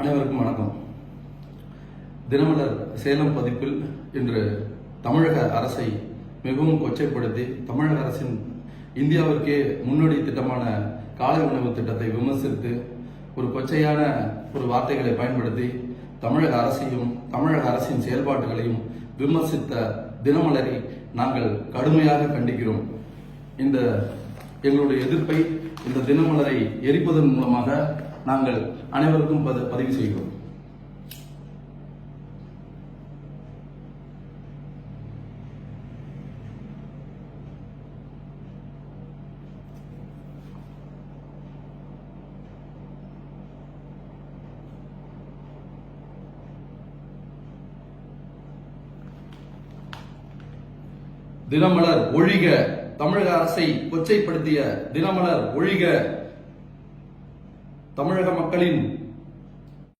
அனைவருக்கும் வணக்கம். தினமலர் சேலம் பதிப்பில் இன்று தமிழக அரசை மிகவும் கொச்சைப்படுத்தி தமிழக அரசின் இந்தியாவிற்கே முன்னோடி திட்டமான காலை உணவு திட்டத்தை விமர்சித்து ஒரு கொச்சையான ஒரு வார்த்தைகளை பயன்படுத்தி தமிழக அரசையும் தமிழக அரசின் செயல்பாடுகளையும் விமர்சித்த தினமலரை நாங்கள் கடுமையாக கண்டிக்கிறோம். இந்த எங்களுடைய எதிர்ப்பை இந்த தினமலரை எரிப்பதன் மூலமாக நாங்கள் அனைவருக்கும் பதிவு செய்கிறோம். தினமலர் ஒழிக தமிழக அரசை கொச்சைப்படுத்திய தினமலர் ஒழிக தமிழக மக்களின்